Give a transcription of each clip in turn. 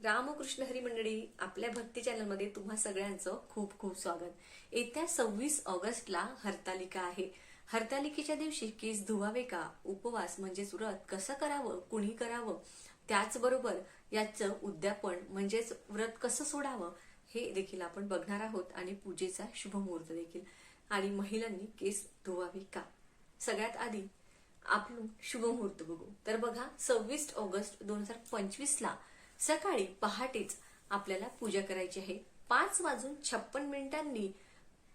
रामकृष्ण हरी मंडळी आपल्या भक्ती चॅनलमध्ये तुम्हा सगळ्यांचं खूप खूप स्वागत. येत्या सव्वीस ऑगस्टला हरतालिका आहे. हरतालिकेच्या दिवशी केस धुवावे का? उपवास म्हणजेच व्रत कसं करावं? कुणी करावं? त्याचबरोबर याचं उद्यापन म्हणजेच व्रत कसं सोडावं? हे देखील आपण बघणार आहोत आणि पूजेचा शुभ मुहूर्त देखील. आणि महिलांनी केस धुवावे का? सगळ्यात आधी आपण शुभ मुहूर्त बघू. तर बघा सव्वीस ऑगस्ट दोन हजार पंचवीस ला सकाळी पहाटेच आपल्याला पूजा करायची आहे. पाच वाजून छप्पन मिनिटांनी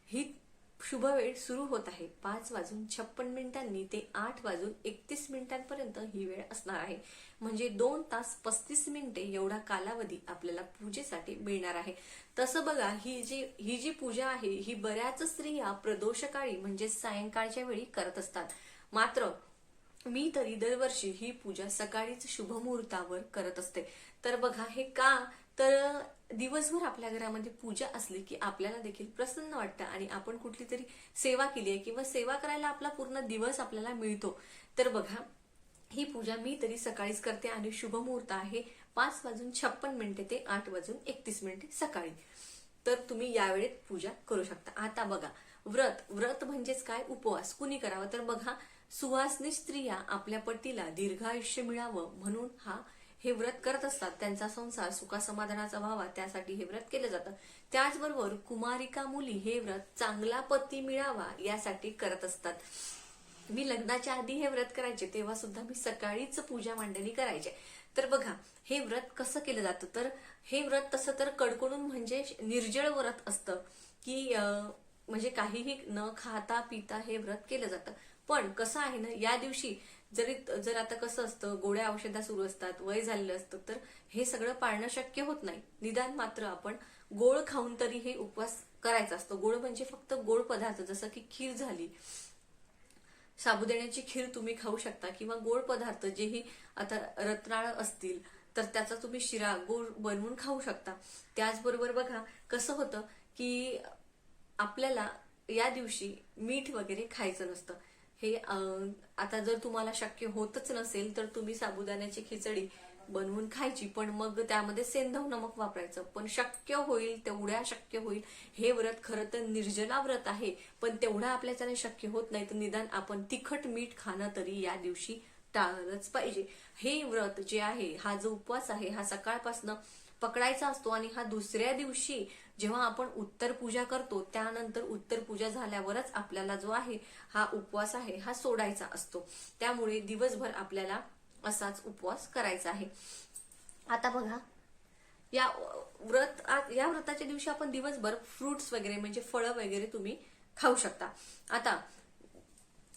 ही शुभ वेळ सुरू होत आहे. पाच वाजून छप्पन मिनिटांनी ते आठ वाजून एकतीस मिनिटांपर्यंत ही वेळ असणार आहे. म्हणजे दोन तास पस्तीस मिनिटे एवढा कालावधी आपल्याला पूजेसाठी मिळणार आहे. तसं बघा ही जी ही जी पूजा आहे ही बऱ्याच स्त्रिया प्रदोषकाळी म्हणजे सायंकाळच्या वेळी करत असतात. मात्र मी तरी दरवर्षी ही पूजा सकाळीच शुभ मुहूर्तावर करत असते. तर बघा हे का? तर दिवसभर आपल्या घरामध्ये पूजा असली की आपल्याला देखील प्रसन्न वाटतं आणि आपण कुठली तरी सेवा केली आहे किंवा सेवा करायला आपला पूर्ण दिवस आपल्याला मिळतो. तर बघा ही पूजा मी तरी सकाळीच करते आणि शुभ मुहूर्त आहे पाच वाजून छप्पन मिनिटे ते आठ वाजून एकतीस मिनिटे सकाळी. तर तुम्ही यावेळेत पूजा करू शकता. आता बघा व्रत. व्रत म्हणजेच काय? उपवास. कुणी करावा? तर बघा सुवासनी स्त्रिया आपल्या पतीला दीर्घायुष्य मिळावं म्हणून हा हे व्रत करत असतात. त्यांचा संसार सुखासमाधानाचा व्हावा त्यासाठी हे व्रत केलं जातं. त्याचबरोबर कुमारिका मुली हे व्रत चांगला पती मिळावा यासाठी करत असतात. मी लग्नाच्या आधी हे व्रत करायचे तेव्हा सुद्धा मी सकाळीच पूजा मांडणी करायचे. तर बघा हे व्रत कसं केलं जातं? तर हे व्रत तसं तर कडकडून म्हणजे निर्जळ व्रत असतं की म्हणजे काहीही न खाता पिता हे व्रत केलं जातं. पण कसं आहे ना या दिवशी जरी जर आता कसं असतं गोळ्या औषधा सुरू असतात वय झालेलं असतं तर हे सगळं पाळणं शक्य होत नाही. निदान मात्र आपण गोळ खाऊन तरी हे उपवास करायचा असतो. गोळ म्हणजे फक्त गोड पदार्थ जसं की खीर झाली. साबुदाण्याची खीर तुम्ही खाऊ शकता किंवा गोड पदार्थ जेही आता रत्नाळ असतील तर त्याचा तुम्ही शिरा गोड बनवून खाऊ शकता. त्याचबरोबर बघा कसं होतं की आपल्याला या दिवशी मीठ वगैरे खायचं नसतं. हे आता जर तुम्हाला शक्य होतच नसेल तर तुम्ही साबुदाण्याची खिचडी बनवून खायची पण मग त्यामध्ये सेंधव नमक वापरायचं. पण शक्य होईल तेवढ्या शक्य होईल हे व्रत खरं तर निर्जला व्रत आहे. पण तेवढं आपल्याच्याने शक्य होत नाही तर निदान आपण तिखट मीठ खाणं तरी या दिवशी टाळलंच पाहिजे. हे व्रत जे आहे हा जो उपवास आहे हा सकाळपासनं पकडायचा असतो आणि हा दुसऱ्या दिवशी जेव्हा आपण उत्तर पूजा करतो त्यानंतर उत्तर पूजा झाल्यावरच आपल्याला जो आहे हा उपवास आहे हा सोडायचा असतो. त्यामुळे दिवसभर आपल्याला असाच उपवास करायचा आहे. आता बघा या व्रत या व्रताच्या दिवशी आपण दिवसभर फ्रुट्स वगैरे म्हणजे फळं वगैरे तुम्ही खाऊ शकता. आता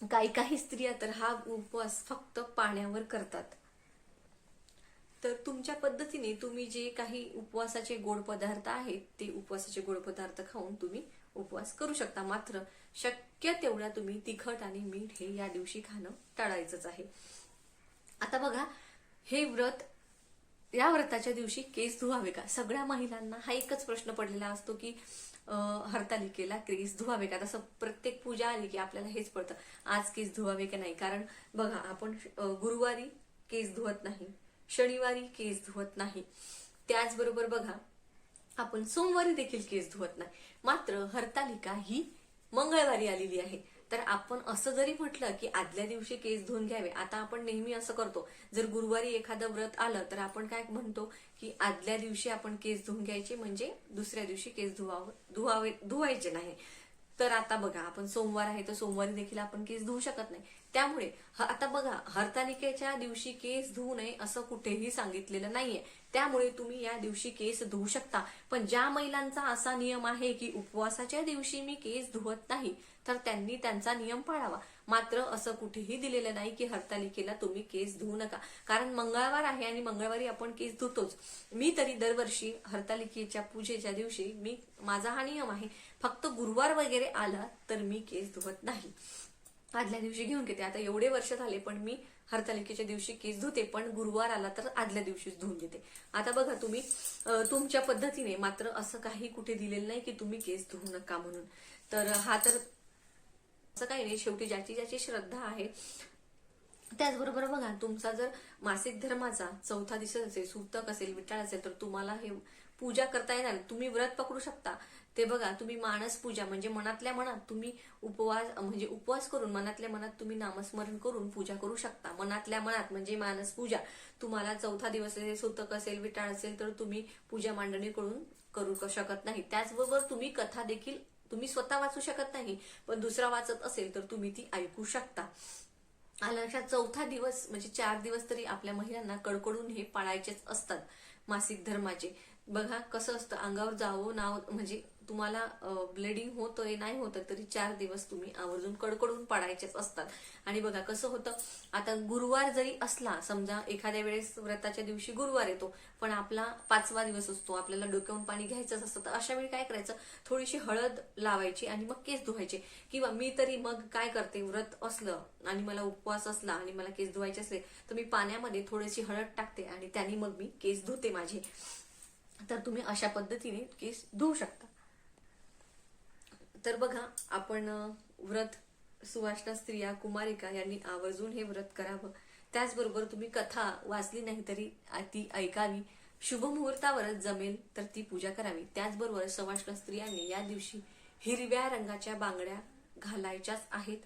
काही काही स्त्रिया तर हा उपवास फक्त पाण्यावर करतात. तर तुमच्या पद्धतीने तुम्ही जे काही उपवासाचे गोड पदार्थ आहेत ते उपवासाचे गोड पदार्थ खाऊन तुम्ही उपवास करू शकता. मात्र शक्य तेवढा तुम्ही तिखट आणि मीठ हे या दिवशी खाणं टाळायचंच आहे. आता बघा हे व्रत या व्रताच्या दिवशी केस धुवावे का? सगळ्या महिलांना हा एकच प्रश्न पडलेला असतो की हरतालिकेला केस धुवावे का? तसं प्रत्येक पूजा आली की आपल्याला हेच पडतं आज केस धुवावे का नाही? कारण बघा आपण गुरुवारी केस धुवत नाही. शनिवारी केस धुवत नाही. त्याचबरोबर बघा आपण सोमवारी देखील केस धुवत नाही. मात्र हरतालिका ही मंगळवारी आलेली आहे. तर आपण असं जरी म्हटलं की आदल्या दिवशी केस धुवून घ्यावे आता आपण नेहमी असं करतो. जर गुरुवारी एखादं व्रत आलं तर आपण काय म्हणतो की आदल्या दिवशी आपण केस धुवून घ्यायचे म्हणजे दुसऱ्या दिवशी केस धुवावं धुवावे धुवायचे नाही. तर आता बघा आपण सोमवार आहे तर सोमवारी देखील आपण केस धुवू शकत नाही. त्यामुळे आता बघा हरतालिकेच्या दिवशी केस धुवू नये असं कुठेही सांगितलेलं नाहीये. त्यामुळे तुम्ही या दिवशी केस धुवू शकता. पण ज्या महिलांचा असा नियम आहे की उपवासाच्या दिवशी मी केस धुवत नाही तर त्यांनी त्यांचा नियम पाळावा. मात्र असं कुठेही दिलेलं नाही की हरतालिकेला तुम्ही केस धुवू नका. कारण मंगळवार आहे आणि मंगळवारी आपण केस धुतोच. मी तरी दरवर्षी हरतालिकेच्या पूजेच्या दिवशी मी माझा हा नियम आहे फक्त गुरुवार वगैरे आला तर मी केस धुवत नाही. आदल्या दिवशी घेऊन घेते. आता एवढे वर्ष झाले पण मी हरतालिकेच्या दिवशी केस धुते पण गुरुवार आला तर आदल्या दिवशीच धुवून देते आता बघा तुम्ही तुमच्या पद्धतीने मात्र असं काही कुठे दिलेलं नाही की तुम्ही केस धुवू नका म्हणून. तर हा तर असं काही नाही. शेवटी ज्याची ज्याची श्रद्धा आहे त्याचबरोबर बघा तुमचा जर मासिक धर्माचा चौथा दिसत असेल सूतक असेल विटाळ असेल तर तुम्हाला हे पूजा करता येणार तुम्ही व्रत पकडू शकता. ते बघा तुम्ही मानस पूजा म्हणजे मनातल्या मनात तुम्ही उपवास म्हणजे उपवास करून मनातल्या मनात तुम्ही नामस्मरण करून पूजा करू शकता. मनातल्या मनात म्हणजे मानस पूजा. तुम्हाला चौथा दिवस असेल सूतक असेल विटाळ असेल तर तुम्ही पूजा मांडणी करून करू शकत नाही. त्याचबरोबर तुम्ही कथा देखील तुम्ही स्वतः वाचू शकत नाही पण दुसरा वाचत असेल तर तुम्ही ती ऐकू शकता. आलं चौथा दिवस म्हणजे चार दिवस तरी आपल्या महिलांना कडकडून हे पाळायचेच असतात मासिक धर्माचे. बघा कसं असतं अंगावर जावं नाव म्हणजे तुम्हाला ब्लिडिंग होतोय नाही होत तरी चार दिवस तुम्ही आवर्जून कडकडून पाडायचेच असतात. आणि बघा कसं होतं आता गुरुवार जरी असला समजा एखाद्या वेळेस व्रताच्या दिवशी गुरुवार येतो पण आपला पाचवा दिवस असतो आपल्याला डोक्याहून पाणी घ्यायचंच असतं तर अशा वेळी काय करायचं थोडीशी हळद लावायची आणि मग केस धुवायचे. किंवा मी तरी मग काय करते व्रत असलं आणि मला उपवास असला आणि मला केस धुवायचे असले तर मी पाण्यामध्ये थोडीशी हळद टाकते आणि त्याने मग मी केस धुते माझे. तर तुम्ही अशा पद्धतीने केस धुवू शकता. तर बघा आपण व्रत सुवासना स्त्रिया कुमारिका यांनी आवर्जून हे व्रत करावं. त्याचबरोबर तुम्ही कथा वाचली नाही तरी ती ऐकावी. शुभ मुहूर्तावरच जमेल तर ती पूजा करावी. त्याचबरोबर सवाष्ण स्त्रियांनी या दिवशी हिरव्या रंगाच्या बांगड्या घालायच्याच आहेत.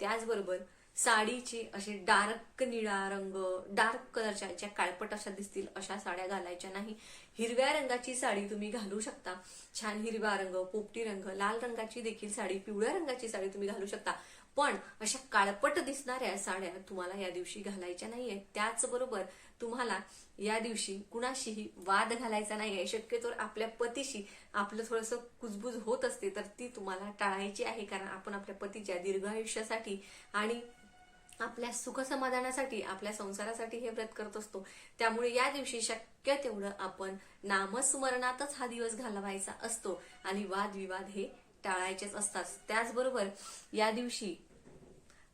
त्याचबरोबर साडीची असे डार्क निळा रंग डार्क कलरच्या ज्या काळपट अशा दिसतील अशा साड्या घालायच्या नाही. हिरव्या रंगाची साडी तुम्ही घालू शकता. छान हिरवा रंग पोपटी रंग लाल रंगाची देखील साडी पिवळ्या रंगाची साडी तुम्ही घालू शकता. पण अशा काळपट दिसणाऱ्या साड्या तुम्हाला या दिवशी घालायच्या नाहीये. त्याचबरोबर तुम्हाला या दिवशी कुणाशीही वाद घालायचा नाहीये. शक्यतो आपल्या पतीशी आपलं थोडंसं कुजबुज होत असते तर ती तुम्हाला टाळायची आहे. कारण आपण आपल्या पतीच्या दीर्घ आयुष्यासाठी आणि आपल्या सुख समाधानासाठी आपल्या संसारासाठी हे व्रत करत असतो. त्यामुळे या दिवशी शक्य तेवढं आपण नामस्मरणातच हा दिवस घालवायचा असतो. आणि वादविवाद हे टाळायचेच असतात. त्याचबरोबर या दिवशी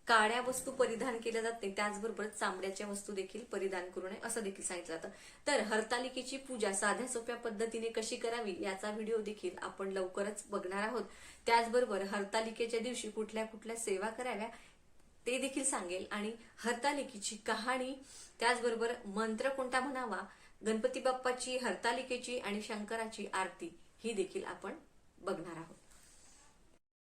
काळ्या वस्तू परिधान केल्या जाते. त्याचबरोबर चांबड्याच्या वस्तू देखील परिधान करू नये असं देखील सांगितलं जातं. तर हरतालिकेची पूजा साध्या सोप्या पद्धतीने कशी करावी याचा व्हिडिओ देखील आपण लवकरच बघणार आहोत. त्याचबरोबर हरतालिकेच्या दिवशी कुठल्या कुठल्या सेवा कराव्या ते देखील सांगेल. आणि हरतालिकेची कहाणी त्याचबरोबर मंत्र कोणता म्हणावा गणपती बाप्पाची हरतालिकेची आणि शंकराची आरती ही देखील आपण बघणार आहोत.